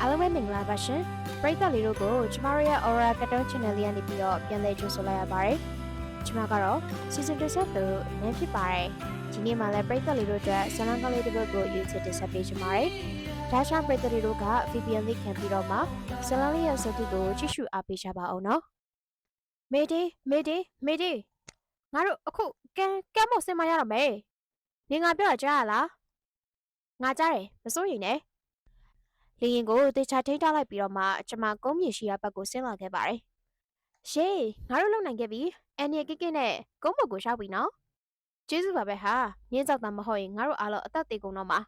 အားလုံးပဲမင်္ဂလာပါရှင်ပရိသတ်လေးတို့ကိုကျမတို့ရဲ့ Aura Cartoon Channel လေးကနေပြီးတော့ပြန်လည်ကြိုဆိုလိုက်ရပါတယ်ကျမကတော့ Season 2ဆက်သူနင်းဖြစ်ပါတယ်ဒီနေ့မှလည်းပရိသတ်လေးတို့အတွက်ဇာတ်လမ်းကောင်းလေးတစ်ပုဒ်ကိုယူချစ်တင်ဆက်ပေးချင်ပါတယ်ဒါကြောင့်ပရိသတ်လေးတို့က VPN လေးခံပြီးတော့မှဇာတ်လမ်းလေးရဲ့စတိကိုကြည့်ရှုအားပေးကြပါအောင်နော်မေဒီမေဒီမေဒီငါတို့အခုကဲကဲမော့စင်မရတော့မယ်နေငါပြောတာကြားရလားငါကြားတယ်မစိုးရင်နဲ့ လေရင်ကိုတေချာထိန်းထားလိုက်ပြီးတော့မှကျမကုန်းမြေရှိရာဘက်ကိုဆင်းလာခဲ့ပါတယ်။ရှေးငါတို့လုံနိုင်ခဲ့ပြီ။အန်နီကိကိနဲ့ကုန်းဘုတ်ကိုရှောက်ပြီနော်။ကျေးဇူးပါပဲဟာ။မြင်းကြောက်တာမဟုတ်ရင်ငါတို့အားလုံးအသက်သေးကုန်တော့မှာ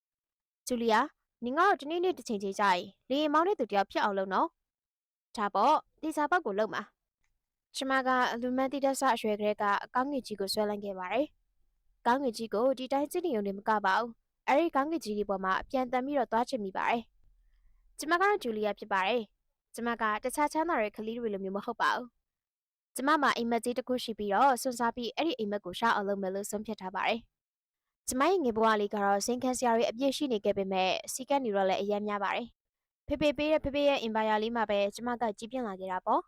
။ဂျူလီယာနင်ကတော့ဒီနေ့နေ့တစ်ချိန်ချိန်ကြာရင်လေရင်မောင်းတဲ့သူတယောက်ဖြစ်အောင်လုပ်နော်။ဒါပေါ့တေချာဘက်ကိုလုံမှာ။ကျမကအလူမန်တီတက်ဆအရွယ်ကလေးကအကောင်းငယ်ကြီးကိုဆွဲလိုက်ခဲ့ပါတယ်။ကောင်းငယ်ကြီးကိုဒီတိုင်းစစ်နေုံနဲ့မကပါဘူး။ အဲဒီကောင်းငယ်ကြီးဒီပေါ်မှာအပြန်တန်ပြီးတော့သွားချင်မိပါတယ်။ကျမကတော့ဂျူလီယာဖြစ်ပါတယ်။ကျမကတခြားချမ်းသာတဲ့ကလေးတွေလိုမျိုးမဟုတ်ပါဘူး။ကျမမှာအိမ်မက်ကြီးတစ်ခုရှိပြီးတော့စွန့်စားပြီးအဲ့ဒီအိမ်မက်ကိုရှာအောင်လုပ်မယ်လို့ဆုံးဖြတ်ထားပါတယ်။ကျမရဲ့ငယ်ဘဝလေးကတော့စင်ကန်စရာတွေအပြည့်ရှိနေခဲ့ပေမဲ့စီကတ်နေတော့လည်းအရင်များပါတယ်။ဖေဖေပေးတဲ့ဖေဖေရဲ့အင်ပါယာလေးမှာပဲကျမကကြီးပြင်းလာခဲ့တာပေါ့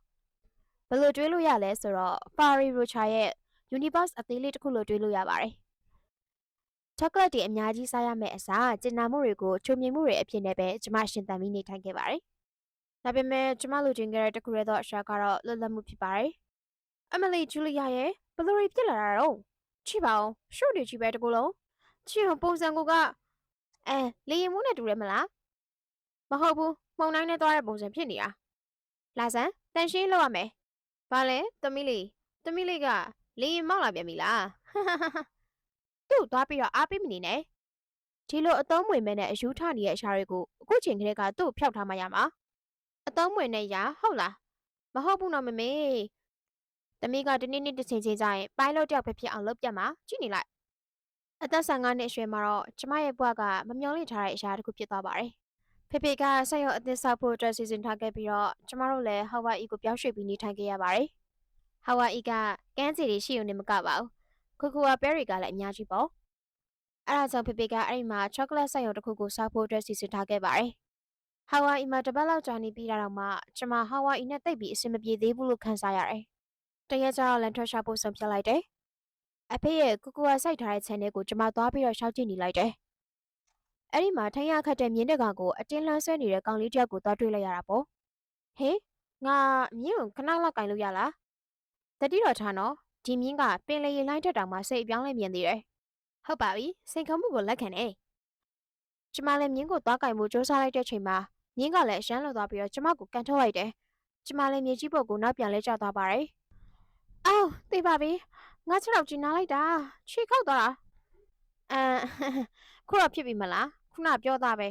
။ဘယ်လိုတွေးလို့ရလဲဆိုတော့ Fari Rocha ရဲ့ Universe အသေးလေးတစ်ခုလို့တွေးလို့ရပါတယ်။ ချောကလက်တွေအများကြီးစားရမယ့်အစားကျင်နာမှုတွေကိုချုံမြင်မှုတွေအဖြစ်နဲ့ပဲကျမရှင်သန်ပြီးနေထိုင်ခဲ့ပါတယ်။ဒါပေမဲ့ကျမလိုချင်ခဲ့တဲ့တစ်ခုတည်းသောအရှာကတော့လွတ်လပ်မှုဖြစ်ပါတယ်။အမလီဂျူလီယာရဲ့ဘယ်လိုတွေဖြစ်လာတာတော့ချိပါအောင်ရှုပ်တွေကြီးပဲတကူလုံးချီအောင်ပုံစံကိုကအဲလေရင်မှုနဲ့တူတယ်မလားမဟုတ်ဘူးမှုံတိုင်းနဲ့သွားတဲ့ပုံစံဖြစ်နေတာလာစမ်းတန်ရှင်းလောက်ရမယ်ဘာလဲသမီးလေးသမီးလေးကလေရင်မောက်လာပြန်ပြီလား သူ့ကိုသွားပြီးတော့အားပေးမနေနဲ့ဒီလိုအသုံးမွေမဲ့နဲ့အယူထနေတဲ့အရာတွေကိုအခုချိန်ကလေးကသူ့ကိုဖျောက်ထားမှရမှာအသုံးမွေနဲ့ရာဟုတ်လားမဟုတ်ဘူးနော်မမေတမီးကတနေ့နေ့တစ်ချိန်ချင်းကြရင်ပိုင်းလို့တယောက်ပဲဖြစ်အောင်လုပ်ပြတ်မှာကြည့်နေလိုက်အသက်15နှစ်အရွယ်မှာတော့ကျမရဲ့ဘဝကမမျော်လင့်ထားတဲ့အရာတစ်ခုဖြစ်သွားပါတယ်ဖေဖေကဆက်ရောအသစ်ဆောက်ဖို့အတွက်စီစဉ်ထားခဲ့ပြီးတော့ကျမတို့လည်းဟာဝိုင်အီကိုပြောင်းရွှေ့ပြီးနေထိုင်ခဲ့ရပါတယ်ဟာဝိုင်အီကကမ်းခြေတွေရှိုံနေမကပါဘူး ကိုကိုကပဲရီကလည်းအများကြီးပေါ့အဲ့ဒါကြောင့်ဖေဖေကအဲ့ဒီမှာချောကလက်ဆိုင်ရုံတစ်ခုကိုစားဖို့အတွက်စီစဉ်ထားခဲ့ပါတယ်ဟာဝိုင်အီမှာတစ်ပတ်လောက်ကြာနေပြီးတာတော့မှကျမဟာဝိုင်အီနဲ့တိတ်ပြီးအဆင်မပြေသေးဘူးလို့ခံစားရတယ်တရက်ကျတော့လန်ထွက်ရှာဖို့ဆုံးဖြတ်လိုက်တယ်အဖေရဲ့ကိုကိုကစိုက်ထားတဲ့ channel ကိုကျမသွားပြီးတော့ရှောက်ကြည့်နေလိုက်တယ်အဲ့ဒီမှာထိုင်ရခတ်တဲ့မြင်းတကောင်ကိုအတင်းလှမ်းဆွဲနေတဲ့ကောင်လေးတစ်ယောက်ကိုသွားတွေ့လိုက်ရတာပေါ့ဟေးငါမြင်းကိုခဏလောက်ကင်လို့ရလားတတိတော်ထားနော် ဒီမြင်းကပင်လေရင်လိုင်းတက်တောင်မှစိတ်အပြောင်းလဲမြင်သေးတယ်။ဟုတ်ပါပြီ။စိန်ခေါ်မှုကိုလက်ခံနေ။ကျမလည်းမြင်းကိုသွားကင်မှုစူးစမ်းလိုက်တဲ့ချိန်မှာမြင်းကလည်းအရှမ်းလောက်သွားပြီးတော့ကျမကိုကန်ထုတ်လိုက်တယ်။ကျမလည်းမြေကြီးပုတ်ကိုနောက်ပြန်လဲကျသွားပါတယ်။အော်သိပါပြီ။ငါခြေထောက်ကြီးနားလိုက်တာ။ခြေခောက်သွားတာ။အမ်ခုတော့ဖြစ်ပြီမလား။ခုနပြောသားပဲ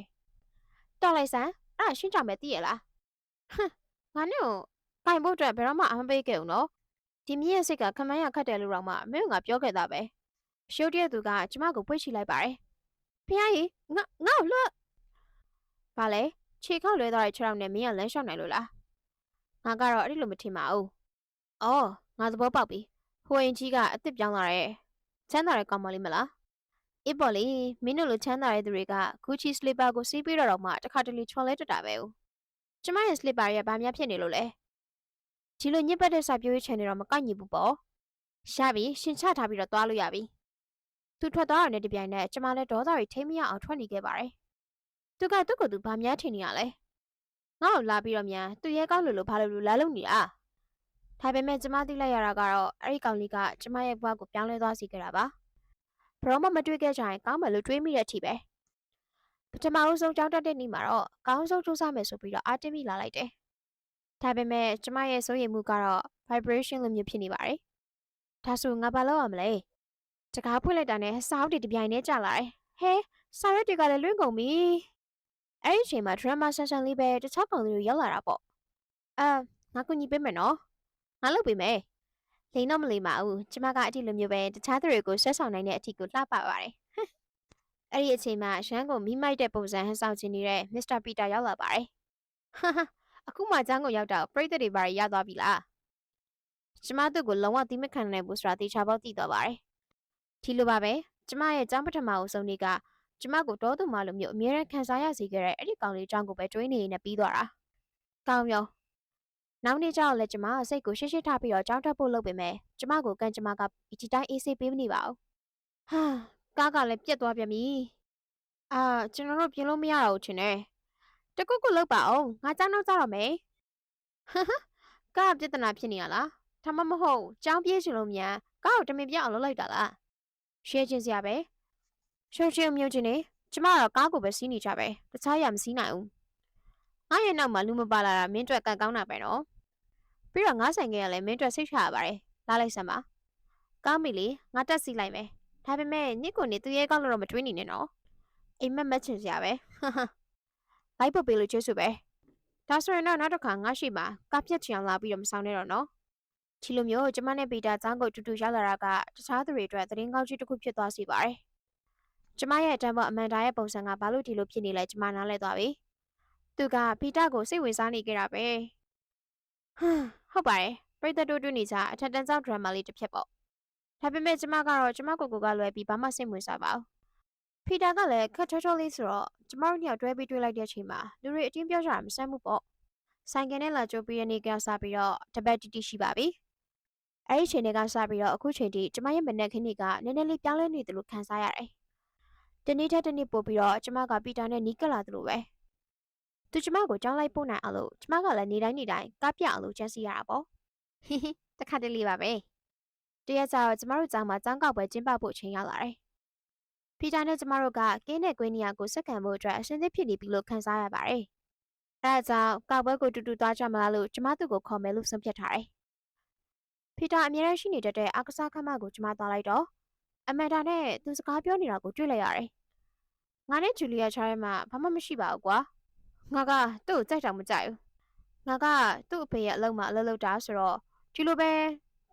။တော်လိုက်စမ်း။အဲ့ဒါရှင်းကြမယ်သိရလား။ဟမ်ငါနဲ့ကိုကင်ဖို့အတွက်ဘယ်တော့မှအမပေးခဲ့ဘူးနော်။ ဒီမြင့်ရဲ့စိတ်ကခမန်းရခတ်တယ်လို့တော့မှမင်းကငါပြောခဲ့တာပဲရှုပ်တဲ့သူကကျမကိုပွေ့ချလိုက်ပါတယ်ဖះကြီးငါငါ့ကိုလွတ်ဘာလဲခြေခောက်လွဲသွားတဲ့ခြေထောက်နဲ့မင်းကလမ်းလျှောက်နိုင်လို့လားငါကတော့အဲ့ဒီလိုမထင်ပါဘူးအော်ငါသဘောပေါက်ပြီဟိုရင်ကြီးကအစ်စ်ပြောင်းလာတဲ့ချမ်းသာတဲ့ကောင်မလေးမလားအေးပေါ်လေမင်းတို့လိုချမ်းသာတဲ့သူတွေကဂူချီစလီပါကိုစီးပြီးတော့တော့မှတစ်ခါတလေချော်လဲတက်တာပဲဦးကျမရဲ့စလီပါရဲ့ဘာများဖြစ်နေလို့လဲ ဒီလိုညစ်ပတ်တဲ့စာပြိုးရေး channel တော့မကိုက်ညီဘူးပေါ့ရပြီရှင်ချထားပြီးတော့သွားလို့ရပြီသူထွက်သွားတာနဲ့တပြိုင်နက်ကျမလည်းဒေါသတွေထိမ့်မရအောင်ထွက်နေခဲ့ပါတယ်သူကသူ့ကိုယ်သူဘာများထင်နေရလဲငါ့ကိုလာပြီးတော့မြန်သူရဲကောင်းလို့လို့ဘာလို့လို့လာလို့နေတာဒါပေမဲ့ကျမသိလိုက်ရတာကတော့အဲ့ဒီကောင်လေးကကျမရဲ့ဘဝကိုပြောင်းလဲသွားစေခဲ့တာပါဘရောမမတွေ့ခဲ့ကြရင်ကောင်းမယ်လို့တွေးမိတဲ့အထိပဲပထမအဆုံးကြောင်းတက်တဲ့နေ့မှာတော့ကောင်းဆုံးစူးစမ်းမယ်ဆိုပြီးတော့အာတင်မိလာလိုက်တယ် ဒါပေမဲ့ကျမရဲ့စိုးရိမ်မှုကတော့ vibration လိုမျိုးဖြစ်နေပါတယ်။ဒါဆိုငါဘာလုပ်ရမလဲ။တကားဖွင့်လိုက်တာနဲ့စာအုပ်တွေတစ်ပြိုင်တည်းကျလာတယ်။ဟဲစာရွက်တွေကလည်းလွင့်ကုန်ပြီ။အဲ့ဒီအချိန်မှာ drama session လေးပဲတခြားကောင်လေးတွေရောက်လာတာပေါ့။အာငါကူညီပေးမယ်နော်။ငါလုပ်ပေးမယ်။လိန်တော့မလိမ့်ပါဘူး။ကျမကအတိလိုမျိုးပဲတခြားသူတွေကိုဆွဲဆောင်နိုင်တဲ့အထိကိုလှပပါတယ်။အဲ့ဒီအချိန်မှာရန်ကုန်မိမိုက်တဲ့ပုံစံဟန်ဆောင်ချင်နေတဲ့ Mr. Peter ရောက်လာပါတယ်။ဟာဟာ အခုမှကျန်းကိုရောက်တော့ပြိတ္တတွေဘာတွေရသွားပြီလားကျမတို့ကိုလုံးဝသီးမခံနိုင်ဘူးဆိုတာတေချာပေါက်သိသွားပါတယ်ဒီလိုပါပဲကျမရဲ့ចောင်းပထမအုပ်ဆုံးနေ့ကကျမကိုတောသူမလိုမျိုးအမြဲတမ်းခံစားရစေခဲ့တဲ့အဲ့ဒီကောင်လေးအကြောင်းကိုပဲတွေးနေနေပြီးသွားတာ။ကောင်းရောနောက်နေ့ကျတော့လည်းကျမစိတ်ကိုရှင်းရှင်းထားပြီးတော့ကြောင်းတက်ဖို့လုပ်ပေမဲ့ကျမကိုကန်ကျမကဒီတိုင်းအေးဆေးပေးမနေပါဘူး။ဟာကားကလည်းပြက်သွားပြန်ပြီ။အာကျွန်တော်တို့ပြင်လို့မရတော့ဘူးချင်တယ်။ တကုတ်ကုတ်လောက်ပါအောင်ငါကြောင်းတော့ကြတော့မယ်။ဟဟကားပြဿနာဖြစ်နေရလား။ဒါမှမဟုတ်ကြောင်းပြေးချင်လို့မြန်ကားကိုတမင်ပြအောင်လုပ်လိုက်တာလား။ရှဲချင်းစရာပဲ။ရှောချင်းမျိုးချင်းနေကျမကတော့ကားကိုပဲစီးနေကြပဲ။တခြားရမစီးနိုင်ဘူး။ငါရဲ့နောက်မှာလူမပါလာတာမင်းတို့ကန်ကောင်းတာပဲနော်။ပြီးတော့ငါဆိုင်ကလည်းမင်းတို့စိတ်ချရပါတယ်။လာလိုက်စမ်းပါ။ကောင်းပြီလေငါတက်စီလိုက်မယ်။ဒါပေမဲ့ညစ်ကိုနေသူရဲကောင်းလို့တော့မတွေးနေနဲ့နော်။အိမ်မက်မက်ချင်စရာပဲ။ လိုက်ပုတ်ပေးလို့ကျေးဇူးပဲ။ဒါဆိုရင်တော့နောက်တစ်ခါငါရှိမှာကားပြက်ချင်အောင်လာပြီးတော့မဆောင်နဲ့တော့နော်။ချီလိုမျိုးကျမနဲ့ပီတာចောင်းကိုတူတူရောက်လာတာကတခြားသူတွေအတွက်သတင်းကောင်းကြီးတစ်ခုဖြစ်သွားစေပါတယ်။ကျမရဲ့အတန်းပေါ်အမန်ဒါရဲ့ပုံစံကဘာလို့ဒီလိုဖြစ်နေလဲကျမနားလဲသွားပြီ။သူကပီတာကိုစိတ်ဝင်စားနေကြတာပဲ။ဟမ်ဟုတ်ပါတယ်။ပရိသတ်တို့တွေ့နေကြအထက်တန်းကျောင်းဒရမာလေးတစ်ဖြစ်ပေါ့။ဒါပေမဲ့ကျမကတော့ကျမကိုကိုကလွယ်ပြီးဘာမှစိတ်ဝင်စားပါဘူး။ ဖီတာကလည်းခက်ချောချောလေးဆိုတော့ကျမတို့ညောင်တွဲပြီးတွေ့လိုက်တဲ့အချိန်မှာလူတွေအတင်းပြောကြတာမဆန်းဘူးပေါ့။ဆိုင်ကနဲ့လာကြိုးပြီးတဲ့နေ့ကစပြီးတော့တပတ်တီတီရှိပါပြီ။အဲ့ဒီချိန်တွေကစပြီးတော့အခုချိန်ထိကျမရဲ့မနက်ခင်းတွေကနည်းနည်းလေးပြောင်းလဲနေတယ်လို့ခံစားရတယ်။ဒီနေ့ထက်ဒီနေ့ပို့ပြီးတော့ကျမကပီတာနဲ့နီးကပ်လာတယ်လို့ပဲ။သူကျမကိုကြောင်းလိုက်ပို့နိုင်အောင်လို့ကျမကလည်းနေတိုင်းနေတိုင်းကားပြအောင်လို့ကြံစီရတာပေါ့။ဟိဟိတခါတလေပါပဲ။တရက်ကျတော့ကျမတို့ကျောင်းမှာကျောင်းကောက်ပွဲကျင်းပဖို့အချိန်ရောက်လာတယ်။ ပီတာနဲ့ကျမတို့ကကင်းတဲ့ကွင်းနေရာကိုစက္ကန့်ဖို့အတွက်အဆင်သင့်ဖြစ်နေပြီလို့ခံစားရပါတယ်။အဲဒါကြောင့်ကောက်ပွဲကိုတူတူသွားကြမလားလို့ကျမသူ့ကိုခေါ်မယ်လို့ဆုံးဖြတ်ထားတယ်။ပီတာအမြဲတမ်းရှိနေတတ်တဲ့အားကစားခန်းမကိုကျမသွားလိုက်တော့အမန်ဒါနဲ့သူစကားပြောနေတာကိုတွေ့လိုက်ရတယ်။ငါနဲ့ဂျူလီယာချားရဲမှာဘာမှမရှိပါဘူးကွာ။ငါကသူ့ကိုကြိုက်တောင်မကြိုက်ဘူး။ငါကသူ့အဖေရဲ့အလုပ်မှာအလုပ်လုပ်တာဆိုတော့ဒီလိုပဲ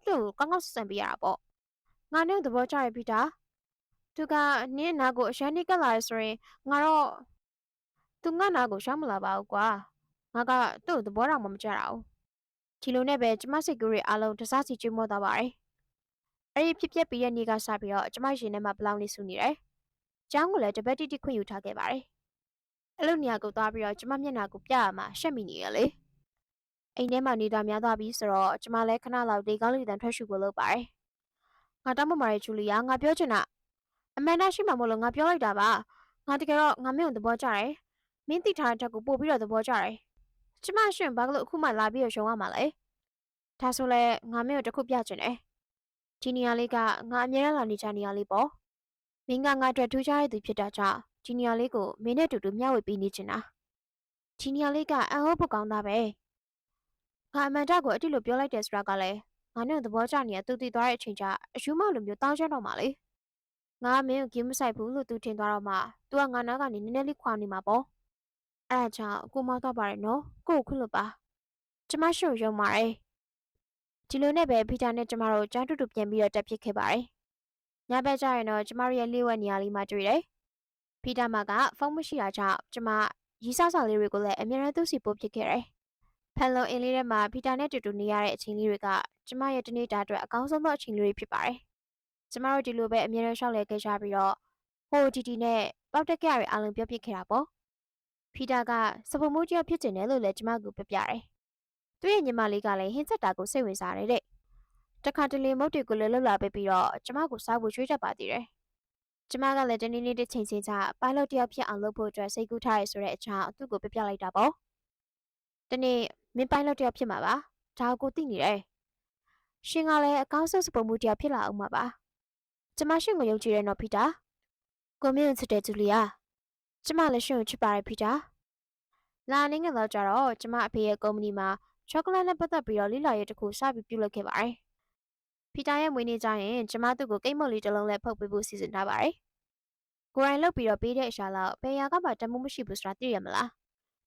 သူ့ကိုကောင်းကောင်းဆန်ပေးရတာပေါ့။ငါနဲ့သဘောကျရပီတာ။ သူကနင်းနာကိုအရန်နေကလာရဆိုရင်ငါတော့သူငါနာကိုရှောင်းမလာပါဘူးကွာ။ငါကသူ့ကိုသဘောတောင်မကြတာဘူး။ဒီလိုနဲ့ပဲကျမစိတ်ကူးတွေအားလုံးတစားစီကျွေးမောသွားပါတယ်။အဲ့ဒီဖြစ်ပျက်ပြီးတဲ့နေ့ကစပြီးတော့ကျမရင်ထဲမှာဘလောင်လေးဆူနေတယ်။ကျောင်းကိုလည်းတပတ်တိတိခွင့်ယူထားခဲ့ပါတယ်။အဲ့လိုနေရာကိုသွားပြီးတော့ကျမမျက်နှာကိုပြရမှာရှက်မိနေရလေ။အိမ်ထဲမှာနေတာများသွားပြီဆိုတော့ကျမလည်းခဏလောက်ဒေကောင်းလေးတန်ထွက်ရှူဖို့လုပ်ပါတယ်။ငါတောင်းပန်ပါတယ်ဂျူလီယာငါပြောချင်တာ အမန်ဒါရှိမှမလို့ငါပြောလိုက်တာပါ။ငါတကယ်တော့ငါမင်းကိုသဘောကျတယ်။မင်းသိထားတဲ့တက်ကိုပို့ပြီးတော့သဘောကျတယ်။ကျမရှင်ဘာလို့အခုမှလာပြီးတော့ရှုံရမှာလဲ။ဒါဆိုလဲငါမင်းကိုတစ်ခုပြချင်တယ်။ဒီနေရာလေးကငါအမြဲတမ်းလာနေကြနေရာလေးပေါ့။မင်းကငါအတွက်ထူးခြားတဲ့သူဖြစ်တာကြောင့်ဒီနေရာလေးကိုမင်းနဲ့အတူတူမျှဝေပေးနေချင်တာ။ဒီနေရာလေးကအံ့ဩဖို့ကောင်းတာပဲ။ငါအမန်ဒါကိုအတိလိုပြောလိုက်တယ်ဆိုတာကလည်းငါနဲ့သဘောကျနေတဲ့သူတည်သွားတဲ့အချိန်ကျအယူမောက်လိုမျိုးတောင်းချမ်းတော့မှလေ။ ငါမင်းကိုဂိမ်းမဆိုင်ဘူးလို့သူထင်သွားတော့မှ तू ကငါနားကနေနည်းနည်းလေးခွာနေမှာပေါ့။အဲ့ဒါကြောင့်ကိုမောက်တော့ပါတယ်နော်။ကို့ကိုခွင့်လို့ပါ။ကျမရှို့ရုံပါတယ်။ဒီလိုနဲ့ပဲဖီတာနဲ့ကျမတို့ကြောင်းတူတူပြန်ပြီးတော့တက်ဖြစ်ခဲ့ပါတယ်။ညဘက်ကျရင်တော့ကျမတို့ရဲ့လေးဝက်နေရာလေးမှာတွေ့တယ်။ဖီတာမကဖုန်းမရှိတာကြောင့်ကျမရီးစားစာလေးတွေကိုလည်းအများအားသူ့စီပို့ဖြစ်ခဲ့တယ်။ဖန်လုံအင်းလေးထဲမှာဖီတာနဲ့တူတူနေရတဲ့အချိန်လေးတွေကကျမရဲ့တနေ့တာအတွက်အကောင်းဆုံးသောအချိန်လေးတွေဖြစ်ပါတယ်။ ကျမတို့ဒီလိုပဲအများအားရှောက်လဲခဲ့ကြပြီးတော့ဟိုတီတီနဲ့ပေါက်တက်ကြရအားလုံးပြောပြခဲ့တာပေါ့။ဖီတာကစပုံမိုးကြီးဖြစ်ကျင်တယ်လို့လည်းကျမကပြပြတယ်။သူ့ရဲ့ညီမလေးကလည်းဟင်းချက်တာကိုစိတ်ဝင်စားတယ်တဲ့။တခါတလေမုတ်တွေကိုလည်းလှုပ်လာပေးပြီးတော့ကျမကိုစားဖို့ရွှေ့တတ်ပါသေးတယ်။ကျမကလည်းတနေ့နေ့တစ်ချိန်ချင်းချပိုင်လော့တယောက်ဖြစ်အောင်လုပ်ဖို့အတွက်စိတ်ကူးထားရဆိုတဲ့အကြောင်းသူ့ကိုပြပြလိုက်တာပေါ့။တနေ့မင်းပိုင်လော့တယောက်ဖြစ်မှာပါ။ဒါကိုသိနေတယ်။ရှင်ကလည်းအကောင်းဆုံးစပုံမှုတယောက်ဖြစ်လာအောင်မှာပါ။ ကျမရှင်ကိုယုံကြည်ရနော်ဖီတာ။ကိုမင်းချစ်တဲ့ဂျူလီယာ။ကျမလည်းရှင်ကိုချစ်ပါတယ်ဖီတာ။လာနေငယ်တော့ကြတော့ကျမအဖေရဲ့ကုမ္ပဏီမှာချောကလက်နဲ့ပတ်သက်ပြီးတော့လိလာရဲတစ်ခုစပြီးပြုလုပ်ခဲ့ပါတယ်။ဖီတာရဲ့မွေးနေ့ကျရင်ကျမသူ့ကိုကိတ်မုတ်လေးတစ်လုံးနဲ့ဖုတ်ပေးဖို့စီစဉ်ထားပါတယ်။ကိုရိုင်းလုတ်ပြီးတော့ပေးတဲ့အရှာလောက်ဘယ်ရာကမှတမှုမရှိဘူးဆိုတာသိရမလား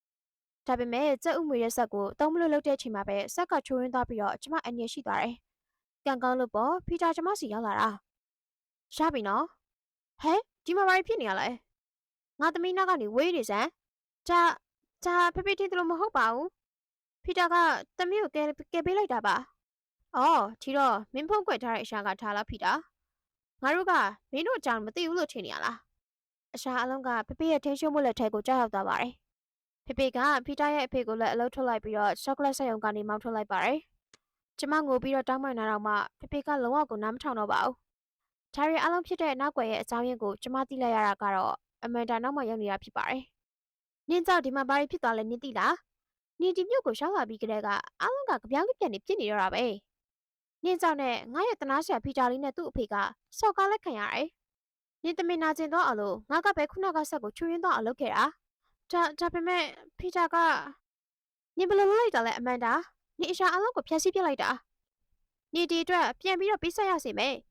။ဒါပေမဲ့စက်ဥမွေရဲ့ဆက်ကိုတုံးမလို့လုတ်တဲ့အချိန်မှာပဲဆက်ကချိုးရင်းသွားပြီးတော့ကျမအန်ရရှိသွားတယ်။ကံကောင်းလို့ပေါ့ဖီတာကျမစီရောက်လာတာ။ ရပြီနော်။ဟဲဒီမှာဘာဖြစ်နေရလဲ။ငါသမီးနောက်ကနေဝေးနေစမ်း။ဒါဒါဖေဖေတီတို့မဟုတ်ပါဘူး။ဖီတာကသမီးကိုကဲကဲပေးလိုက်တာပါ။အော်ဒီတော့မင်းဖုန်းကွက်ထားတဲ့အရှာကထားလားဖီတာ။ငါတို့ကမင်းတို့အကြောင်းမသိဘူးလို့ထင်နေရလားအရှာအလုံးကဖေဖေရဲ့ထင်းရှိုးမှုလက်ထဲကိုကြောက်ရောက်သွားပါတယ်။ဖေဖေကဖီတာရဲ့အဖေကိုလည်းအလုပ်ထုတ်လိုက်ပြီးတော့ချောကလက်ဆက်ရုံကနေမောင်းထုတ်လိုက်ပါတယ်။ကျမငိုပြီးတော့တောင်းပန်လာတော့မှဖေဖေကလုံးဝကိုနားမထောင်တော့ပါဘူး။ ဒါရီအလုံးဖြစ်တဲ့နောက်ွယ်ရဲ့အကြောင်းရင်းကိုကျမသိလိုက်ရတာကတော့အမန်တာနောက်မှရောက်နေတာဖြစ်ပါတယ်။နင်းကြောင့်ဒီမှာဘာတွေဖြစ်သွားလဲနင်းသိလား။နင်းဒီမြို့ကိုရှောက်လာပြီးကတည်းကအလုံးကကြပြောင်းကြပြက်နေဖြစ်နေတော့တာပဲ။နင်းကြောင့်နဲ့ငါရဲ့တနာရှာဖီတာလေးနဲ့သူ့အဖေကစော်ကားလက်ခံရတယ်။နင်းတမင်နာကျင်တော့အလို့ငါကပဲခုနကဆက်ကိုချွေရင်းတော့အလုပ်ခဲ့တာ။ဒါဒါပေမဲ့ဖီတာကနင်းဘယ်လိုလုပ်လိုက်တာလဲအမန်တာ။နင်းအရှာအလုံးကိုဖျက်ဆီးပြစ်လိုက်တာ။နင်းဒီအတွက်ပြန်ပြီးတော့ပြီးဆက်ရစီမယ်။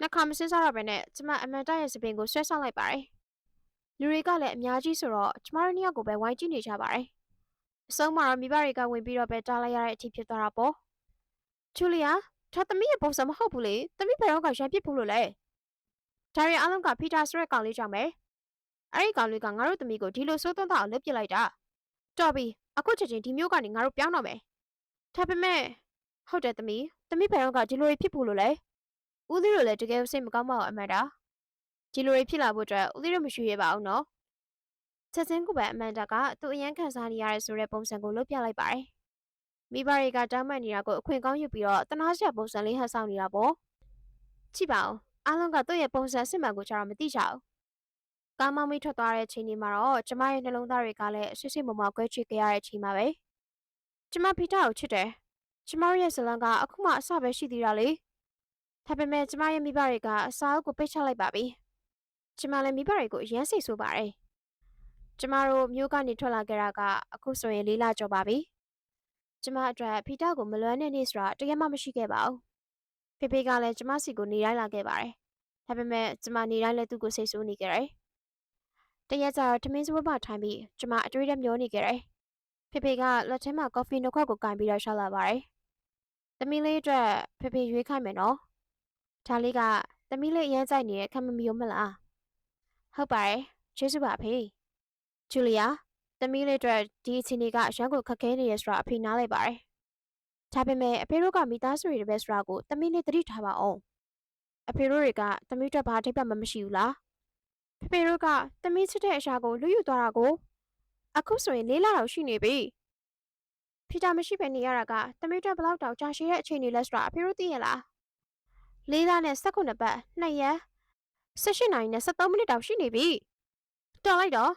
နှစ်ခါမစင်းစားတော့ပဲနဲ့ကျမအမန်တာရဲ့စပင်ကိုဆွဲဆောင်လိုက်ပါတယ်။လူတွေကလည်းအများကြီးဆိုတော့ကျမတို့နှစ်ယောက်ကိုပဲဝိုင်းကြည့်နေကြပါတယ်။အဆုံးမှာတော့မိဘတွေကဝင်ပြီးတော့ပဲတားလိုက်ရတဲ့အထိဖြစ်သွားတာပေါ့။ဂျူလီယာဒါသမီးရဲ့ပုံစံမဟုတ်ဘူးလေ။သမီးဘယ်တော့ကရန်ပစ်ဖို့လို့လဲ။ဒါရီအလုံးကဖီတာဆိုတဲ့ကောင်လေးကြောင့်ပဲ။အဲ့ဒီကောင်လေးကငါတို့သမီးကိုဒီလိုစိုးသွန်းတော့အလုပ်ပစ်လိုက်တာ။တော်ပြီအခုချက်ချင်းဒီမျိုးကနေငါတို့ပြောင်းတော့မယ်။ဒါပေမဲ့ဟုတ်တယ်သမီး။သမီးဘယ်တော့ကဒီလိုဖြစ်ဖို့လို့လဲ။ ဦးလေးတို့လည်းတကယ်စိတ်မကောင်းပါဘူးအမန်တာ။ဒီလိုဖြစ်လာဖို့အတွက်ဦးလေးတို့မရှိရပါဘူးနော်။ချက်ချင်းကပဲအမန်တာကသူ့အရန်ခံစားနေရတဲ့ဆိုတဲ့ပုံစံကိုလုပ်ပြလိုက်ပါတယ်။မိဘတွေကတောင်းပန်နေတာကိုအခွင့်ကောင်းယူပြီးတော့တနာရှာပုံစံလေးဟန်ဆောင်နေတာပေါ့။ကြည့်ပါဦး။အားလုံးကသူ့ရဲ့ပုံစံစစ်မှန်ကိုကျတော့မသိကြဘူး။ကားမောင်းမိထွက်သွားတဲ့အချိန်ဒီမှာတော့ကျမရဲ့နှလုံးသားတွေကလည်းဆွဆွမမကွဲချွေခဲ့ရတဲ့အချိန်မှာပဲ။ကျမဖီတာကိုချစ်တယ်။ကျမရဲ့ဇလန်ကအခုမှအစပဲရှိသေးတာလေ။ ဒါပေမဲ့ကျမရဲ့မိဘတွေကအစာအုပ်ကိုပိတ်ချလိုက်ပါပြီ။ကျမလည်းမိဘတွေကိုအရန်စိတ်ဆိုးပါတယ်။ကျမတို့မြို့ကနေထွက်လာခဲ့တာကအခုဆိုရင်လေးလကျော်ပါပြီ။ကျမအတွက်ဖီတာကိုမလွမ်းတဲ့နေ့ဆိုတာတကယ်မှမရှိခဲ့ပါဘူး။ဖေဖေကလည်းကျမစီကိုနေတိုင်းလာခဲ့ပါတယ်။ဒါပေမဲ့ကျမနေတိုင်းလည်းသူ့ကိုစိတ်ဆိုးနေကြတယ်။တရက်ကျတော့ထမင်းစပွဲမှာထိုင်ပြီးကျမအတွေ့အကြုံမျောနေကြတယ်။ဖေဖေကလက်ထဲမှာကော်ဖီနှစ်ခွက်ကိုကင်ပြီးတော့ရှောက်လာပါတယ်။သမီးလေးအတွက်ဖေဖေရွေးခိုင်းမယ်နော်။ ဒါလေးကသမီးလေးအရန်ကြိုက်နေတဲ့ခမမီယိုမလား။ဟုတ်ပါတယ်။ကျေးဇူးပါဖေ။ဂျူလီယာသမီးလေးအတွက်ဒီအချိန်ကအရန်ကိုခက်ခဲနေရဆိုတာအဖေနားလိုက်ပါတယ်။ဒါပေမဲ့အဖေတို့ကမိသားစုတွေတပည့်ဆိုတာကိုသမီးလေးသတိထားပါအောင်။အဖေတို့တွေကသမီးအတွက်ဘာထိပ်ပတ်မှမရှိဘူးလား။ဖေဖေတို့ကသမီးချစ်တဲ့အရာကိုလူယူသွားတာကိုအခုဆိုရင်လေးလတော့ရှိနေပြီ။ဖီတာမရှိဘဲနေရတာကသမီးအတွက်ဘလောက်တောင်ကြာရှည်တဲ့အချိန်တွေလဲဆိုတာအဖေတို့သိရလား။ လေးလနဲ့၁၉ပတ်နှစ်ရက်၁၈နိုင်နဲ့73မိနစ်တောင်ရှိနေပြီ။တော်လိုက်တော့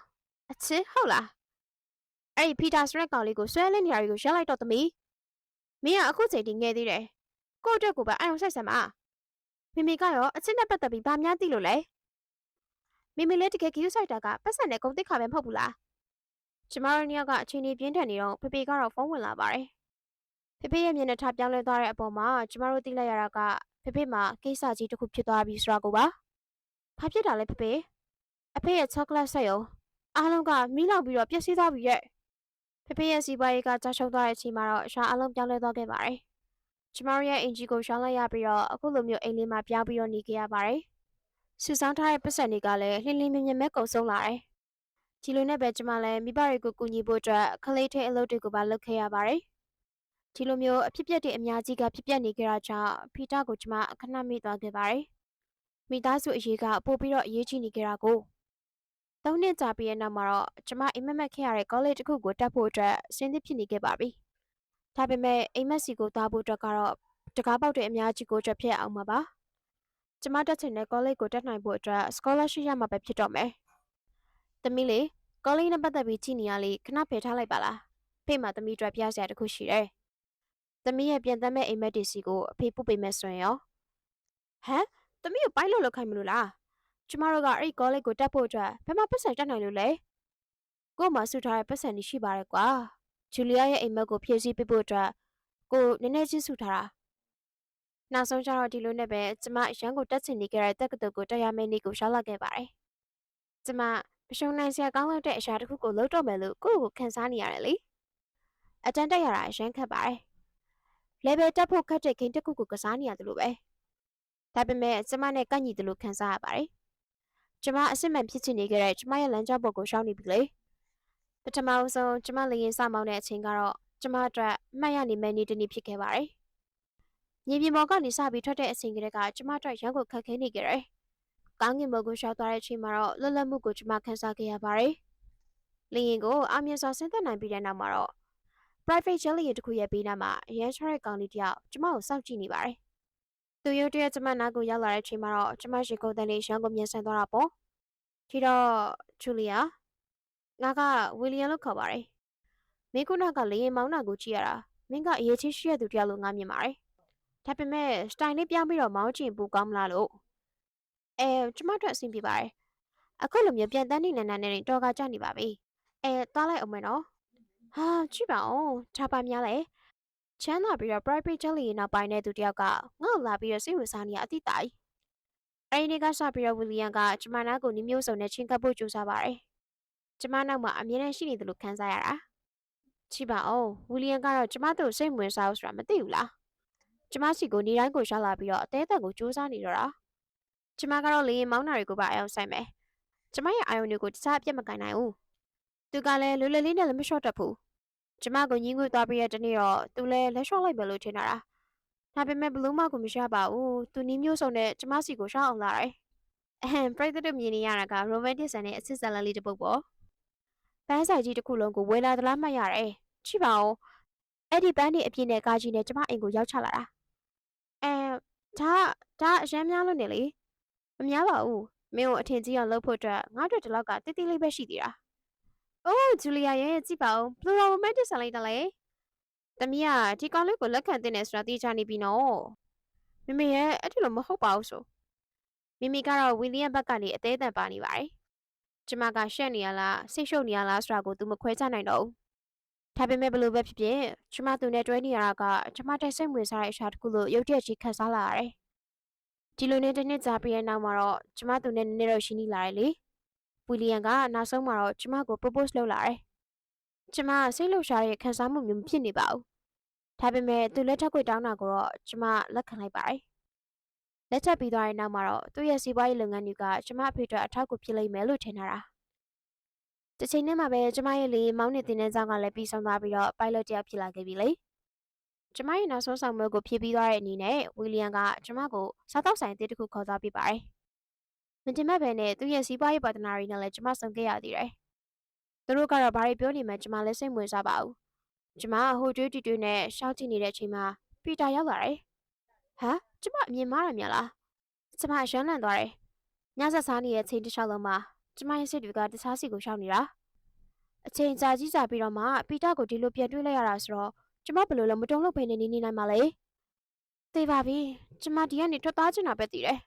အချစ်ဟုတ်လား။အဲ့ဒီဖီတာဆိုတဲ့ကောင်လေးကိုဆွဲလင်းနေရတွေကိုရက်လိုက်တော့သမီးမင်းကအခုချိန်ထိငယ်သေးတယ်။ကို့အတွက်ကိုပဲအယုံဆက်ဆံပါ။မိမိကရောအချစ်နဲ့ပတ်သက်ပြီးဗာများသိလို့လဲ။မိမိလည်းတကယ်ကယူဆိုင်တာကပတ်စံနဲ့ဂုံတိတ်ခါပဲမဟုတ်ဘူးလား။ကျမတို့နှစ်ယောက်ကအချိန်ကြီးပြင်းထန်နေတော့ဖေဖေကတော့ဖုန်းဝင်လာပါတယ်။ဖေဖေရဲ့မျက်နှာထားပြောင်းလဲသွားတဲ့အပေါ်မှာကျမတို့သိလိုက်ရတာက ဖေဖေမှာကိစ္စကြီးတစ်ခုဖြစ်သွားပြီဆိုတာကိုပါ။ဘာဖြစ်တာလဲဖေဖေ။အဖေရဲ့ချောကလက်ဆက်ရုံအားလုံးကမီးလောင်ပြီးတော့ပျက်စီးသွားပြီရဲ့။ဖေဖေရဲ့စီးပွားရေးကကြာရှုံးသွားတဲ့အချိန်မှာတော့ရှာအားလုံးပြောင်းလဲသွားခဲ့ပါတယ်။ကျမတို့ရဲ့အင်ဂျီကိုရှောင်းလိုက်ရပြီးတော့အခုလိုမျိုးအိမ်လေးမှာပြောင်းပြီးတော့နေခဲ့ရပါတယ်။စူဆောင်းထားတဲ့ပတ်စံတွေကလည်းလှင်းလှင်းမြင်မြင်ပဲကုန်ဆုံးလာတယ်။ဒီလိုနဲ့ပဲကျမလည်းမိဘတွေကိုကူညီဖို့အတွက်ခလေးထဲအလုပ်တွေကိုပါလုပ်ခဲ့ရပါတယ်။ ဒီလိုမျိုးအဖြစ်ပြက်တွေအများကြီးကဖြစ်ပျက်နေကြတာကြောင့်ဖီတာကိုကျမအခဏမေ့သွားခဲ့ပါတယ်။မိသားစုအရေးကပို့ပြီးတော့အရေးကြီးနေကြတာကိုသုံးနှစ်ကြာပြီးတဲ့နောက်မှာတော့ကျမအိမ်မက်မက်ခဲ့ရတဲ့ college တစ်ခုကိုတက်ဖို့အတွက်အစဉ်သစ်ဖြစ်နေခဲ့ပါပြီ။ဒါပေမဲ့အိမ်မက်စီကိုသွားဖို့အတွက်ကတော့တကားပေါက်တဲ့အများကြီးကိုကြွဖြစ်အောင်မှာပါ။ကျမတက်ချင်တဲ့ college ကိုတက်နိုင်ဖို့အတွက် scholarship ရမှာပဲဖြစ်တော့မယ်။သမီးလေး college နဲ့ပတ်သက်ပြီးကြည့်နေရလေခဏဖယ်ထားလိုက်ပါလား။ဖေ့မှာသမီးအတွက်ပြစရာတစ်ခုရှိတယ်။ သမီးရဲ့ပြန်သက်မဲ့အိမ်မက်တွေစီကိုအဖေပို့ပေးမယ်ဆိုရင်ရောဟမ်သမီးကိုပိုက်လို့လောက်ခိုင်းမလို့လား။ကျမတို့ကအဲ့ဒီ college ကိုတက်ဖို့အတွက်ဘယ်မှာပတ်စံတက်နိုင်လို့လဲ။ကို့မှာဆူထားတဲ့ပတ်စံတွေရှိပါတယ်ကွာ။ဂျူလီယာရဲ့အိမ်မက်ကိုဖြည့်ဆည်းပေးဖို့အတွက်ကိုနည်းနည်းချင်းဆူထားတာ။နောက်ဆုံးကျတော့ဒီလိုနဲ့ပဲကျမအရန်ကိုတက်ချင်နေကြတဲ့တက္ကသိုလ်ကိုတက်ရမယ့်နေ့ကိုရောက်လာခဲ့ပါတယ်။ကျမမရှုံနိုင်စရာကောင်းလောက်တဲ့အရာတစ်ခုကိုလုပ်တော့မယ်လို့ကိုယ့်ကိုခံစားနေရတယ်လေ။အတန်းတက်ရတာအရန်ခက်ပါတယ်။ level တက်ဖို့ခက်တဲ့ဂိမ်းတစ်ခုကိုကစားနေရတယ်လို့ပဲ။ဒါပေမဲ့ကျမနဲ့ကန့်ညီတယ်လို့ခံစားရပါတယ်။ကျမအစစ်မှန်ဖြစ်ချင်နေကြတဲ့ကျမရဲ့လမ်းကြောင်းပေါ်ကိုရှောင်းနေပြီလေ။ပထမဆုံးကျမလေရင်စမောင်းတဲ့အချိန်ကတော့ကျမအတွက်မှတ်ရနေမယ့်နေ့တစ်နေ့ဖြစ်ခဲ့ပါတယ်။မြေပြင်ပေါ်ကနေစပြီးထွက်တဲ့အချိန်ကလေးကကျမအတွက်ရန်ကိုခက်ခဲနေကြတယ်။ကောင်းကင်ဘုတ်ကိုရှောက်သွားတဲ့အချိန်မှာတော့လွတ်လပ်မှုကိုကျမခန်းစားခဲ့ရပါတယ်။လေရင်ကိုအမြင်စွာဆင်းသက်နိုင်ပြီးတဲ့နောက်မှာတော့ private jet လေယာဉ်တစ်ခုရဲ့ဘေးနားမှာအရန်ချရတဲ့ကောင်လေးတစ်ယောက်ကျမကိုစောင့်ကြည့်နေပါတယ်။သူရုတ်တရက်ကျမနားကိုရောက်လာတဲ့အချိန်မှာတော့ကျမရေကုန်တန်လေးရန်ကိုမြင်ဆန်သွားတာပေါ့။ဒီတော့ဂျူလီယာငါကဝီလီယံလို့ခေါ်ပါတယ်။မင်းခုနကလေရင်မောင်းတာကိုကြည့်ရတာမင်းကအရေးချင်းရှိရသူတယောက်လို့ငါမြင်ပါတယ်။ဒါပေမဲ့စတိုင်လေးပြောင်းပြီးတော့မောင်းချင်ပူကောင်းမလားလို့အဲကျမတို့အဆင်ပြေပါတယ်။အခုလိုမျိုးပြန်တန်းနေနေနေတော့ကကြနေပါပြီ။အဲသွားလိုက်အောင်မယ်နော်။ ဟာကြည့်ပါဦးဒါပါများလေချမ်းသာပြီးတော့ private jet လေးနောက်ပိုင်းတဲ့သူတယောက်ကငါ့ကိုလာပြီးတော့စိတ်ဝင်စားနေရအတိတိုင်အဲ့ဒီကစပြီးတော့ဝီလီယံကကျမနာကိုနီးမျိုးစုံနဲ့ချင်းကပ်ဖို့ကြိုးစားပါတယ်ကျမနောက်မှာအမြဲတမ်းရှိနေတယ်လို့ခံစားရတာကြည့်ပါဦးဝီလီယံကတော့ကျမတို့စိတ်ဝင်စားလို့ဆိုတာမသိဘူးလားကျမစီကိုနေတိုင်းကိုရှာလာပြီးတော့အသေးသက်ကိုစူးစမ်းနေတော့တာကျမကတော့လေရင်မောင်းတာတွေကိုပါအအောင်ဆိုင်မယ်ကျမရဲ့အာယုန်တွေကိုတခြားအပြတ်မကင်နိုင်ဘူး သူကလည်းလွယ်လွယ်လေးနဲ့လည်းမလျှော့တတ်ဘူးကျမကိုညင်းငွေသွားပြီးတဲ့တနေ့တော့သူလည်းလက်လျှော့လိုက်ပဲလို့ထင်တာဒါဒါပေမဲ့ဘလို့မှကိုမရပါဘူးသူနီးမျိုးစုံနဲ့ကျမစီကိုရှောက်အောင်လာတယ်အဟမ်ပြိတ္တတို့မြင်နေရတာက romantic ဆန်နဲ့အစစ်ဇလန်လေးတစ်ပုဒ်ပေါ့ပန်းဆိုင်ကြီးတစ်ခုလုံးကိုဝယ်လာသလားမှတ်ရတယ်ကြည့်ပါဦးအဲ့ဒီပန်းနေအပြည့်နဲ့ကားကြီးနဲ့ကျမအိမ်ကိုရောက်ချလာတာအဲဒါဒါအရမ်းများလို့နေလေမများပါဘူးမင်းကိုအထင်ကြီးအောင်လုပ်ဖို့အတွက်ငါတို့ဒီလောက်ကတိတိလေးပဲရှိသေးတာ အိုးဂျူလီယာရဲ့ကြည့်ပါဦးဘလို့ romantic ဆန်လိုက်တယ်လေတမီးကဒီကောင်လေးကိုလက်ခံတဲ့နေဆိုတာသိချနေပြီနော်မမေရဲ့အဲ့ဒီလိုမဟုတ်ပါဘူးဆိုမိမိကတော့ဝီလီယံဘက်ကနေအသေးအံပါနေပါတယ်ကျမကရှက်နေရလားစိတ်ရှုပ်နေရလားဆိုတာကိုသူမခွဲခြားနိုင်တော့ဘူးဒါပေမဲ့ဘလို့ပဲဖြစ်ဖြစ်ကျမသူနဲ့တွဲနေရတာကကျမတိုက်စိတ်ဝင်စားတဲ့အရာတစ်ခုလို့ရုပ်တရက်ကြီးခတ်စားလာရတယ်ဒီလိုနဲ့တစ်နှစ်ကြာပြီးတဲ့နောက်မှာတော့ကျမသူနဲ့နည်းနည်းတော့ရှင်းနေလာတယ်လေ ဝီလီယံကနောက်ဆုံးမှာတော့ကျမကို propose လုပ်လာတယ်ကျမစိတ်လှုပ်ရှားတဲ့ခံစားမှုမျိုးမဖြစ်နေပါဘူးဒါပေမဲ့သူလက်ထပ်ခွေတောင်းတာကိုတော့ကျမလက်ခံလိုက်ပါတယ်လက်ထပ်ပြီးသွားတဲ့နောက်မှာတော့သူ့ရဲ့စီးပွားရေးလုပ်ငန်းတွေကကျမအဖေအတွက်အထောက်အကူဖြစ်လိမ့်မယ်လို့ထင်ထားတာတစ်ချိန်တည်းမှာပဲကျမရဲ့လေမောင်းနေတင်တဲ့ကြောင်းကလည်းပြီးဆုံးသွားပြီးတော့ pilot တယောက်ဖြစ်လာခဲ့ပြီလေကျမရဲ့နောက်ဆုံးဆောင်ပွဲကိုဖြည့်ပြီးသွားတဲ့အနေနဲ့ဝီလီယံကကျမကိုစားတော့ဆိုင်အသေးတစ်ခုခေါ်သွားပြပါတယ် မတင်မဲ့ပဲနဲ့သူ့ရဲ့စီးပွားရေးပါတနာတွေနဲ့လည်းကျမဆုံခဲ့ရသေးတယ်သူတို့ကတော့ဘာတွေပြောနေမှကျမလည်းစိတ်ဝင်စားပါဘူးကျမဟိုတွေးတီတွေးနဲ့ရှောက်ကြည့်နေတဲ့အချိန်မှာပီတာရောက်လာတယ်ဟာကျမအမြင်မားရမြလားကျမရမ်းလန့်သွားတယ်ညဆက်စားနေတဲ့ချိန်တစ်လျှောက်လုံးမှာကျမရဲ့စိတ်တွေကတခြားစီကိုရှောက်နေတာအချိန်ကြာကြီးကြာပြီးတော့မှပီတာကိုဒီလိုပြန်တွေးလိုက်ရတာဆိုတော့ကျမဘယ်လိုလဲမတုံ့လို့ဖိနေနေနေနိုင်မှာလဲသိပါပြီကျမဒီကနေထွက်သွားချင်တာပဲတည်တယ်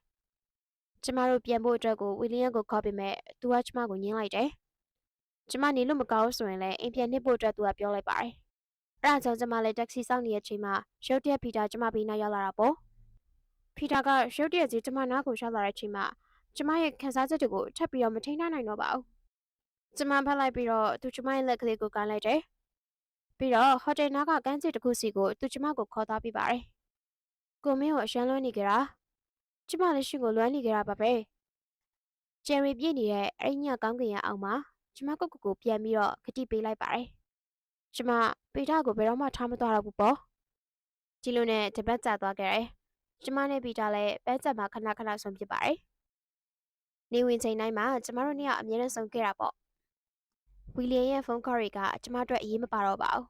ကျမတို့ပြန်ဖို့အတွက်ကိုဝီလီယံကိုခေါ်ပေးမဲ့သူကကျမကိုညင်းလိုက်တယ်ကျမနေလို့မကောင်းဆိုရင်လည်းအိမ်ပြန်နှိပ်ဖို့အတွက်သူကပြောလိုက်ပါတယ်အဲ့ဒါကြောင့်ကျမလည်းတက္ကစီစောင့်နေတဲ့အချိန်မှာရုတ်တရက်ဖီတာကျမဘေးနားရောက်လာတာပေါ့ဖီတာကရုတ်တရက်ကြီးကျမနားကိုရောက်လာတဲ့အချိန်မှာကျမရဲ့ခံစားချက်တွေကိုထပ်ပြီးတော့မထိန်းနိုင်တော့ပါဘူးကျမဖတ်လိုက်ပြီးတော့သူကျမရဲ့လက်ကလေးကိုကန်လိုက်တယ်ပြီးတော့ဟိုတယ်နားကကန်းစစ်တစ်ခုစီကိုသူကျမကိုခေါ်သွားပြီးပါတယ်ကိုမင်းကိုအရှမ်းလွှမ်းနေကြတာ ကျမလည်းရှင်ကိုလွှမ်းနေကြတာပါပဲကျယ်ရီပြည့်နေတဲ့အဲ့ညကောင်းကင်ရအောင်မှာကျမကုတ်ကုတ်ကိုပြန်ပြီးတော့ဂတိပေးလိုက်ပါတယ်ကျမပေတာကိုဘယ်တော့မှထားမသွားတော့ဘူးပေါ့ဒီလိုနဲ့တပတ်ကြာသွားခဲ့တယ်ကျမနဲ့ပီတာလည်းပဲချက်မှာခဏခဏဆုံးဖြစ်ပါတယ်နေဝင်ချိန်တိုင်းမှာကျမတို့နှစ်ယောက်အမြဲတမ်းဆုံးခဲ့တာပေါ့ဝီလီယံရဲ့ဖုန်းခေါ်တွေကကျမတို့အရေးမပါတော့ပါဘူး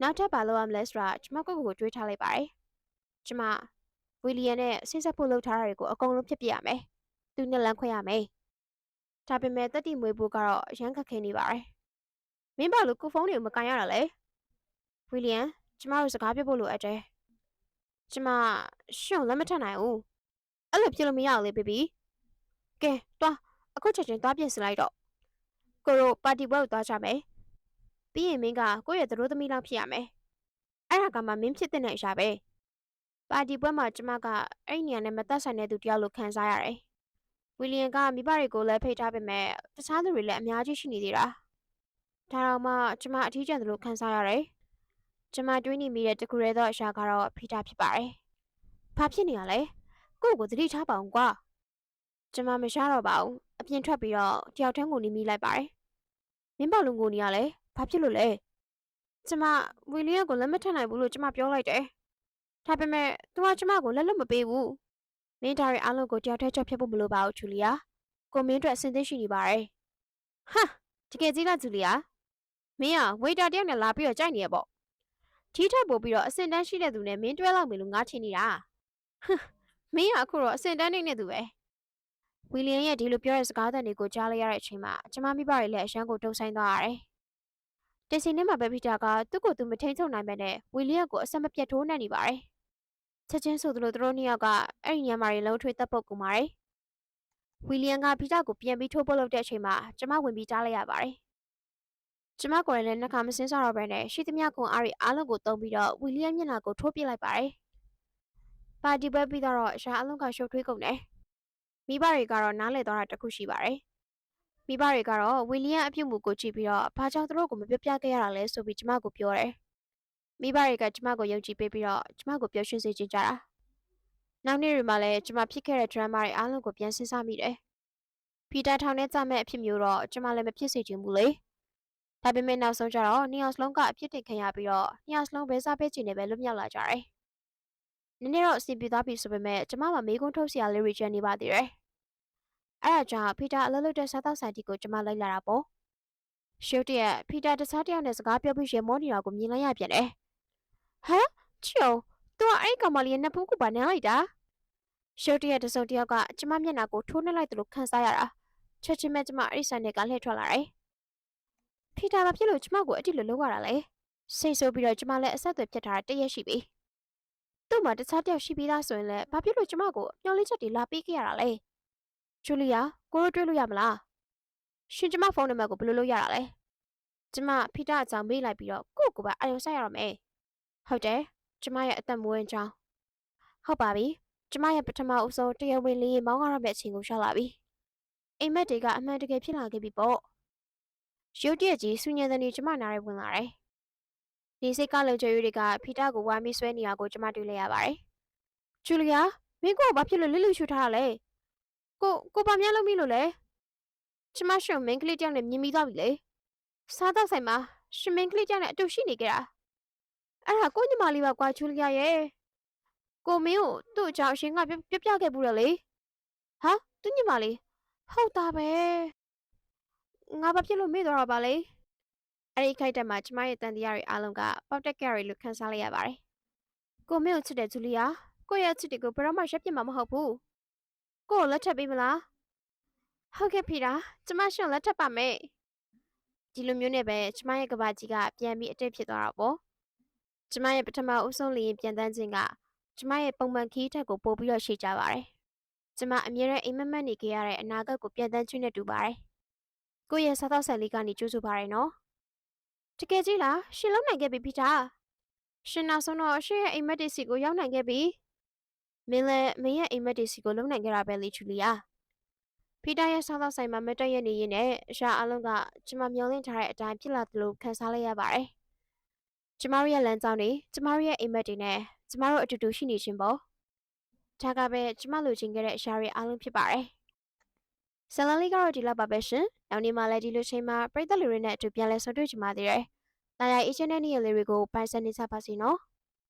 နောက်ထပ်ဘာလုပ်ရမလဲဆိုတာကျမကိုယ့်ကိုယ်တွေးထားလိုက်ပါတယ်ကျမ ဝီလီယံနဲ့ဆိတ်ဆက်ဖို့လုပ်ထားတာတွေကိုအကုန်လုံးဖြစ်ပြရမယ်သူနဲ့လမ်းခွဲရမယ်ဒါပေမဲ့တက်တီမွေးဖို့ကတော့အရန်ခက်ခဲနေပါတယ်မင်းဘာလို့ကိုဖုန်းတွေကိုမကန်ရတာလဲဝီလီယံကျမတို့စကားပြောဖို့လိုအပ်တယ်ကျမရှုံလက်မထက်နိုင်ဘူးအဲ့လိုဖြစ်လို့မရဘူးလေဘေဘီကဲတွားအခုချက်ချင်းတွားပြင်စလိုက်တော့ကိုတို့ပါတီပွဲကိုတွားကြမယ်ပြီးရင်မင်းကကိုယ့်ရဲ့သတို့သမီးလောက်ဖြစ်ရမယ်အဲ့ဒါကမှမင်းဖြစ်တဲ့အရာပဲ ပါတီပွဲမှာကျမကအဲ့ဒီနေရာနဲ့မသက်ဆိုင်တဲ့သူတယောက်လိုခံစားရတယ်ဝီလီယံကမိဘတွေကိုလည်းဖိတ်ထားပေမဲ့တခြားသူတွေလည်းအများကြီးရှိနေသေးတာဒါတော့မှကျမအထီးကျန်သလိုခံစားရတယ်ကျမတွေးနေမိတဲ့တကူရဲသောအရာကတော့ဖီတာဖြစ်ပါတယ်ဘာဖြစ်နေရလဲကိုယ့်ကိုသတိထားပါအောင်ကွာကျမမရှားတော့ပါဘူးအပြင်ထွက်ပြီးတော့တယောက်တန်းကိုနေမိလိုက်ပါတယ်မင်းဘာလုံကိုနေရလဲဘာဖြစ်လို့လဲကျမဝီလီယံကိုလက်မထက်နိုင်ဘူးလို့ကျမပြောလိုက်တယ် ဒါပေမဲ့သူကကျမကိုလက်လွတ်မပေးဘူးမမင်းဒါရီအားလုံးကိုတယောက်တည်းကြောက်ဖြတ်ဖို့မလိုပါဘူးဂျူလီယာကိုမင်းအတွက်အဆင်သင့်ရှိနေပါတယ်ဟာတကယ်ကြီးလားဂျူလီယာမင်းကဝေတာတယောက်နဲ့လာပြီးတော့ကြိုက်နေရပေါ့ထီးထက်ပို့ပြီးတော့အဆင့်တန်းရှိတဲ့သူနဲ့မင်းတွဲလောက်မယ်လို့ငါထင်နေတာဟမ်မင်းကအခုတော့အဆင့်တန်းနေတဲ့သူပဲဝီလီယံရဲ့ဒီလိုပြောတဲ့စကားသံတွေကိုကြားလိုက်ရတဲ့အချိန်မှာကျမမိဘတွေလည်းအရှမ်းကိုတုံဆိုင်သွားရတယ်တစီနဲ့မှာပဲဖီတာကသူ့ကိုသူမထိန်ချုပ်နိုင်ပဲနဲ့ဝီလီယံကိုအဆက်မပြတ်ထိုးနှက်နေပါတယ် ချက်ချင်းဆိုသလိုသူတို့နှစ်ယောက်ကအဲ့ဒီညမှာတွေလုံးထွေးတပ်ပုတ်ကူပါတယ်ဝီလီယံကဖီတာကိုပြန်ပြီးထိုးပုတ်လုပ်တဲ့အချိန်မှာကျမဝင်ပြီးကြားလိုက်ရပါတယ်ကျမကိုယ်လည်းနှခါမစင်းစားတော့ပဲနဲ့ရှိသမျှခွန်အားတွေအားလုံးကိုတုံးပြီးတော့ဝီလီယံမျက်နှာကိုထိုးပစ်လိုက်ပါတယ်ပါတီပွဲပြီးတော့အရာအလုံးကရှုပ်ထွေးကုန်တယ်မိဘတွေကတော့နားလည်သွားတာတခုရှိပါတယ်မိဘတွေကတော့ဝီလီယံအပြုတ်မှုကိုကြည့်ပြီးတော့ဘာကြောင့်သူတို့ကိုမပြပြခဲ့ရတာလဲဆိုပြီးကျမကိုပြောတယ် မိဘတွေကကျမကိုယုံကြည်ပေးပြီးတော့ကျမကိုပျော်ရွှင်စေချင်ကြတာနောက်နေ့တွေမှာလည်းကျမဖြစ်ခဲ့တဲ့ drama တွေအားလုံးကိုပြန်စဉ်းစားမိတယ်ဖီတာထောင်ထဲကြမဲ့အဖြစ်မျိုးတော့ကျမလည်းမဖြစ်စေချင်ဘူးလေဒါပေမဲ့နောက်ဆုံးကျတော့နှစ်ယောက်စလုံးကအပြစ်တင်ခံရပြီးတော့နှစ်ယောက်စလုံးပဲစားပေးချင်တယ်ပဲလွတ်မြောက်လာကြတယ်နည်းနည်းတော့အဆင်ပြေသွားပြီဆိုပေမဲ့ကျမမှမေးခွန်းထုတ်စရာလေးတွေကျန်နေပါသေးတယ်အဲ့ဒါကြောင့်ဖီတာအလုပ်လုပ်တဲ့စားသောက်ဆိုင်တီကိုကျမလိုက်လာတာပေါ့ရှုပ်တရက်ဖီတာတခြားတယောက်နဲ့စကားပြောပြီးရေမောနေတာကိုမြင်လိုက်ရပြန်တယ် ဟမ်ချီယိုသူကအဲ့ကောင်မလေးရဲ့နှစ်ဖူးကိုပါနမ်းလိုက်တာရှုပ်တရက်တစုံတယောက်ကကျမမျက်နှာကိုထိုးနှက်လိုက်တယ်လို့ခံစားရတာချက်ချင်းပဲကျမအဲ့ဒီဆိုင်တွေကလှည့်ထွက်လာတယ်ဖီတာမဖြစ်လို့ကျမကိုအတိလိုလုပ်ရတာလေစိတ်ဆိုးပြီးတော့ကျမလည်းအဆက်အသွယ်ပြတ်ထားတာတရက်ရှိပြီသူ့မှာတခြားတယောက်ရှိပြီးသားဆိုရင်လည်းဘာဖြစ်လို့ကျမကိုမျောလေးချက်တွေလာပေးခဲ့ရတာလဲဂျူလီယာကိုတို့တွေ့လို့ရမလားရှင်ကျမဖုန်းနံပါတ်ကိုဘယ်လိုလုပ်ရတာလဲကျမဖီတာအကြောင်းမေးလိုက်ပြီးတော့ကို့ကိုပဲအယုံဆိုင်ရတော့မယ် ဟုတ်တယ်ကျမရဲ့အသက်မွေးကြောင်းဟုတ်ပါပြီကျမရဲ့ပထမအဆုံးတရားဝင်လေးမောင်းရမယ့်အချိန်ကိုရောက်လာပြီအိမ်မက်တွေကအမှန်တကယ်ဖြစ်လာခဲ့ပြီပေါ့ရုတ်တရက်ကြီးဆူညံတဲ့နေကျမနားရဲဝင်လာတယ်ဒီစိတ်ကလုံချွေရီတွေကဖီတာကိုဝမ်းပြီးဆွဲနေတာကိုကျမတွေ့လိုက်ရပါတယ်ဂျူလီယာမင်းကိုဘာဖြစ်လို့လစ်လူရှူထားတာလဲကိုကိုပါများလုံးမိလို့လဲကျမရှင်မင်းကလေးတယောက်နဲ့မြင်မိသွားပြီလေစားတော့ဆိုင်မှာရှင်မင်းကလေးတယောက်နဲ့အတူရှိနေကြတာ အဲ့ဒါကိုညီမလေးပါကွာဂျူလီယာရဲ့ကိုမင်းကိုသူ့အကြောင်းအရှင်ကပြပြပြခဲ့ဘူးတယ်လေဟာသူညီမလေးဟုတ်တာပဲငါဘာဖြစ်လို့မေ့သွားတော့ပါလဲအဲ့ဒီခိုက်တက်မှာကျမရဲ့တန်တရားတွေအားလုံးကပေါက်တက်ကရီလို့ခန်းစားလိုက်ရပါတယ်ကိုမင်းကိုချစ်တဲ့ဂျူလီယာကိုရဲ့ချစ်တွေကိုဘယ်တော့မှရပ်ပြစ်မှာမဟုတ်ဘူးကိုကိုလက်ထပ်ပေးမလားဟုတ်ကဲ့ဖီတာကျမရှင်လက်ထပ်ပါမယ်ဒီလိုမျိုးနဲ့ပဲကျမရဲ့ကဘာကြီးကပြန်ပြီးအတိတ်ဖြစ်သွားတော့ပေါ့ ကျမရဲ့ပထမအဆုံးလျင်ပြန်တန်းခြင်းကကျမရဲ့ပုံမှန်ခီးထက်ကိုပို့ပြီးတော့ရှိကြပါတယ်ကျမအမြဲတမ်းအိမ်မက်မက်နေခဲ့ရတဲ့အနာဂတ်ကိုပြန်တန်းခြင်းနဲ့တူပါတယ်ကိုရဲ့စားတော့ဆန်လေးကနေကြိုးဆိုပါရနော်တကယ်ကြီးလားရှင်လုံးနိုင်ခဲ့ပြီဖီတာရှင်နောက်ဆုံးတော့ရှင်ရဲ့အိမ်မက်တွေစီကိုရောက်နိုင်ခဲ့ပြီမင်းလည်းမင်းရဲ့အိမ်မက်တွေစီကိုလုံနိုင်ခဲ့တာပဲလေချူလီယာဖီတာရဲ့စားတော့ဆိုင်မှာမတက်ရနေရင်နဲ့အရှာအလုံးကကျမမျောလင့်ထားတဲ့အတိုင်းဖြစ်လာသလိုခံစားလိုက်ရပါတယ် ကျမတို့ရဲ့လမ်းကြောင်းတွေကျမတို့ရဲ့အိမ်မက်တွေနဲ့ကျမတို့အတူတူရှိနေခြင်းပေါ့ဒါကပဲကျမလိုချင်ခဲ့တဲ့အရာတွေအားလုံးဖြစ်ပါတယ်ဇလန်လေးကတော့ဒီလောက်ပါပဲရှင်နောက်နေ့မှလည်းဒီလိုချိန်မှာပြည်သက်လူတွေနဲ့အတူပြန်လဲဆွေးနွေးကြပါသေးတယ်။တာယာအေးချမ်းတဲ့နေ့ရက်လေးတွေကိုပိုင်စနေကြပါစီနော်။